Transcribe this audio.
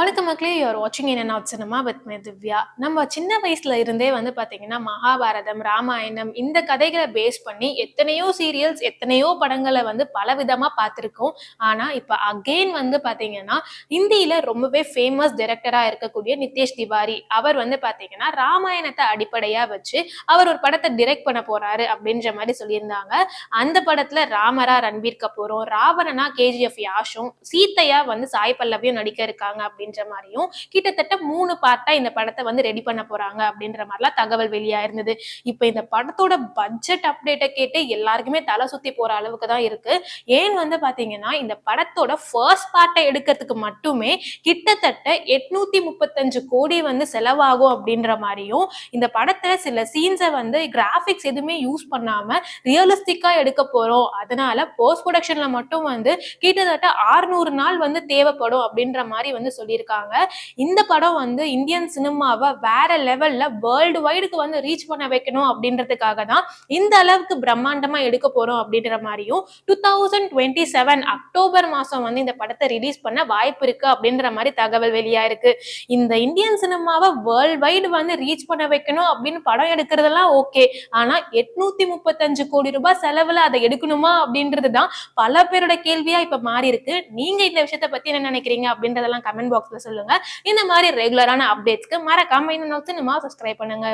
வணக்கம் மக்களே யூஆர் வாட்சிங் in and out cinema with me Divya. நம்ம சின்ன வயசுல இருந்தே வந்து பாத்தீங்கன்னா மகாபாரதம் ராமாயணம் இந்த கதைகளை பேஸ் பண்ணி எத்தனையோ சீரியல்ஸ் எத்தனையோ படங்களை வந்து பல விதமா பார்த்துருக்கோம். ஆனா இப்ப அகெயின் வந்து பாத்தீங்கன்னா இந்தியில ரொம்பவே ஃபேமஸ் டைரக்டரா இருக்கக்கூடிய நிதேஷ் திவாரி அவர் வந்து பாத்தீங்கன்னா ராமாயணத்தை அடிப்படையா வச்சு அவர் ஒரு படத்தை டிரெக்ட் பண்ண போறாரு அப்படின்ற மாதிரி சொல்லியிருந்தாங்க. அந்த படத்துல ராமரா ரன்பீர் கபூரும் ராவணனா கேஜிஎஃப் யாஷும் சீத்தையா வந்து சாய் பல்லவியும் நடிக்க இருக்காங்க அப்படின்னு அப்படின்ற மாதிரியும் கிட்டத்தட்ட மூணு பார்ட்டா இந்த படத்தை வந்து ரெடி பண்ண போறாங்க அப்படின்ற மாதிரிலாம் தகவல் வெளியா இருந்தது இப்போ இந்த படத்தோட பட்ஜெட் அப்டேட்டை கேட்டு எல்லாருக்குமே தலை சுத்தி போற அளவுக்கு தான் இருக்கு. ஏன் வந்து பாத்தீங்கன்னா இந்த படத்தோட ஃபர்ஸ்ட் பார்ட்டை எடுக்கிறதுக்கு மட்டுமே கிட்டத்தட்ட எட்நூத்தி முப்பத்தஞ்சு கோடி வந்து செலவாகும் அப்படின்ற மாதிரியும் இந்த படத்துல சில சீன்ஸை வந்து கிராஃபிக்ஸ் எதுவுமே யூஸ் பண்ணாம ரியலிஸ்டிக்கா எடுக்க போறோம். அதனால போஸ்ட் ப்ரொடக்ஷன்ல மட்டும் வந்து கிட்டத்தட்ட 600 நாள் வந்து தேவைப்படும் அப்படின்ற மாதிரி வந்து பண்ணியிருக்காங்க இந்த படம் வந்து இந்தியன் சினிமாவை வேற லெவல்ல வேர்ல்டு வைடுக்கு வந்து ரீச் பண்ண வைக்கணும் அப்படின்றதுக்காக தான் இந்த அளவுக்கு பிரம்மாண்டமா எடுக்க போறோம் அப்படின்ற மாதிரியும் two thousand twenty seven October மாசம் வந்து இந்த படத்தை ரிலீஸ் பண்ண வாய்ப்பு இருக்கு அப்படின்ற மாதிரி தகவல் வெளியா இருக்கு இந்த இந்தியன் சினிமாவை வேர்ல்ட் வைடு வந்து ரீச் பண்ண வைக்கணும் அப்படின்னு படம் எடுக்கிறதெல்லாம் ஓகே ஆனா எட்நூத்தி முப்பத்தஞ்சு கோடி ரூபாய் செலவுல அதை எடுக்கணுமா அப்படின்றது தான் பல பேரோட கேள்வியா இப்ப மாறி இருக்கு நீங்க இந்த விஷயத்த பத்தி என்ன நினைக்கிறீங்க அப்படின்றதெல்லாம் கமெண்ட் பாக்ஸ் பாக்ஸ்ல சொல்லுங்க. இந்த மாதிரி ரெகுலரான அப்டேட்ஸ்க்கு மறக்காம இந்த சினிமா சப்ஸ்கிரைப் பண்ணுங்க.